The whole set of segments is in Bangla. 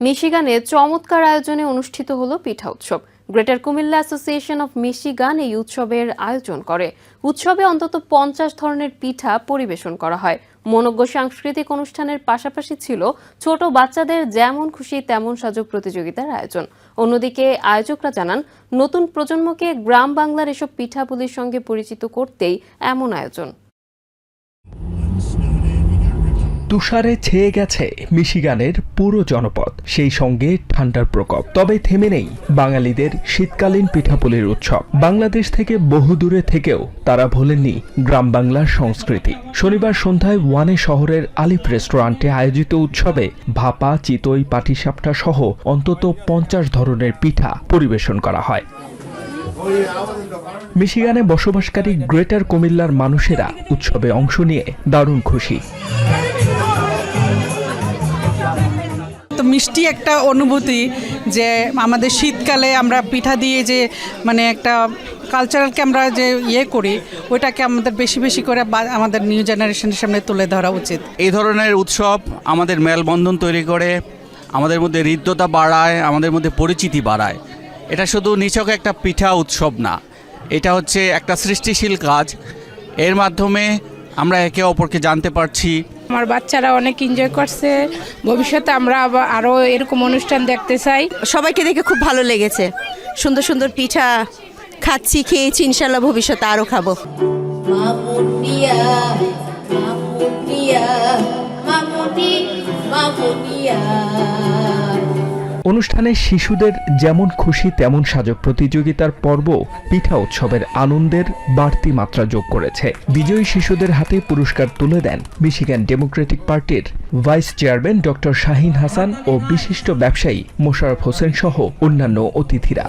মিশিগানে চমৎকার আয়োজনে অনুষ্ঠিত হলো পিঠা উৎসব। Greater Comilla association of Michigan এই উৎসবের আয়োজন করে। উৎসবে অন্তত পঞ্চাশ ধরনের পিঠা পরিবেশন করা হয়। মনোজ্ঞ সাংস্কৃতিক অনুষ্ঠানের পাশাপাশি ছিল ছোট বাচ্চাদের যেমন খুশি তেমন সাজক প্রতিযোগিতার আয়োজন। অন্যদিকে আয়োজকরা জানান, নতুন প্রজন্মকে গ্রাম বাংলার এসব পিঠাপুলির সঙ্গে পরিচিত করতেই এমন আয়োজন। তুষারে ছেয়ে গেছে মিশিগানের পুরো জনপদ, সেই সঙ্গে ঠান্ডার প্রকোপ। তবে থেমে নেই বাঙালিদের শীতকালীন পিঠাপুলির উৎসব। বাংলাদেশ থেকে বহু দূরে থেকেও তারা ভোলেননি গ্রাম বাংলার সংস্কৃতি। শনিবার সন্ধ্যায় ওয়ানে শহরের আলিফ রেস্টুরেন্টে আয়োজিত উৎসবে ভাপা, চিতই, পাটিসাপটা সহ অন্তত পঞ্চাশ ধরনের পিঠা পরিবেশন করা হয়। মিশিগানে বসবাসকারী গ্রেটার কুমিল্লার মানুষেরা উৎসবে অংশ নিয়ে দারুণ খুশি। তো মিষ্টি একটা অনুভূতি যে আমাদের শীতকালে আমরা পিঠা দিয়ে যে মানে একটা কালচারালকে আমরা যে ইয়ে করি ওইটাকে আমাদের বেশি বেশি করে বা- আমাদের নিউ জেনারেশনের সামনে তুলে ধরা উচিত। এই ধরনের উৎসব আমাদের মেলবন্ধন তৈরি করে আমাদের মধ্যে হৃদ্যতা বাড়ায় আমাদের মধ্যে পরিচিতি বাড়ায়। এটা শুধু নিছক একটা পিঠা উৎসব না এটা হচ্ছে একটা সৃষ্টিশীল কাজ। এর মাধ্যমে আমরা একে অপরকে জানতে পারছি। আমার বাচ্চারা অনেক এনজয় করছে। ভবিষ্যতে আমরা আবার আরও এরকম অনুষ্ঠান দেখতে চাই। সবাইকে দেখে খুব ভালো লেগেছে। সুন্দর সুন্দর পিঠা খাচ্ছি খেয়েছি ইনশাল্লাহ ভবিষ্যতে আরও খাব। মামুনিয়া মামুনিয়া মামুনি মামুনিয়া অনুষ্ঠানে শিশুদের যেমন খুশি তেমন সাজক প্রতিযোগিতার পর্ব পিঠা উৎসবের আনন্দের বাড়তি মাত্রা যোগ করেছে। বিজয়ী শিশুদের হাতে পুরস্কার তুলে দেন মিশিগান ডেমোক্রেটিক পার্টির vice chairman doctor Shahin Hasan ও বিশিষ্ট ব্যবসায়ী মোশারফ হোসেন সহ অন্যান্য অতিথিরা।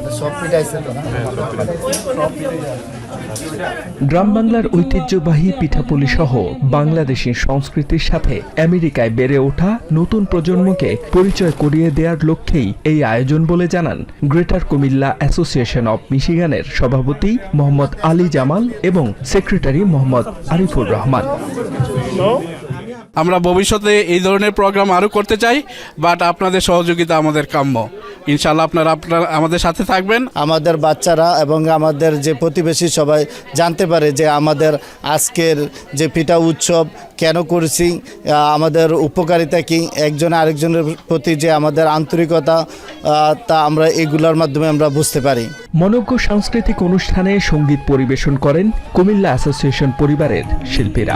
গ্রাম বাংলার ঐতিহ্যবাহী পিঠাপুলি সহ বাংলাদেশী সংস্কৃতির সাথে আমেরিকায় বেড়ে ওঠা নতুন প্রজন্মকে পরিচয় করিয়ে দেওয়ার লক্ষ্যেই এই আয়োজন বলে জানান গ্রেটার কুমিল্লা অ্যাসোসিয়েশন অব মিশিগানের সভাপতি মোহাম্মদ আলী জামাল এবং সেক্রেটারি মোহাম্মদ আরিফুর রহমান। আমরা ভবিষ্যতে এই ধরনের প্রোগ্রাম আরও করতে চাই, বাট আপনাদের সহযোগিতা আমাদের কাম্য। ইনশাল্লাহ আপনারা আপনারা আমাদের সাথে থাকবেন। আমাদের বাচ্চারা এবং আমাদের যে প্রতিবেশী সবাই জানতে পারে যে আমাদের আজকের যে পিঠা উৎসব কেন করছি আমাদের উপকারিতা কি একজন আরেকজনের প্রতি যে আমাদের আন্তরিকতা তা আমরা এগুলোর মাধ্যমে আমরা বুঝতে পারি। মনজ্ঞ সাংস্কৃতিক অনুষ্ঠানে সংগীত পরিবেশন করেন কুমিল্লা অ্যাসোসিয়েশন পরিবারের শিল্পীরা।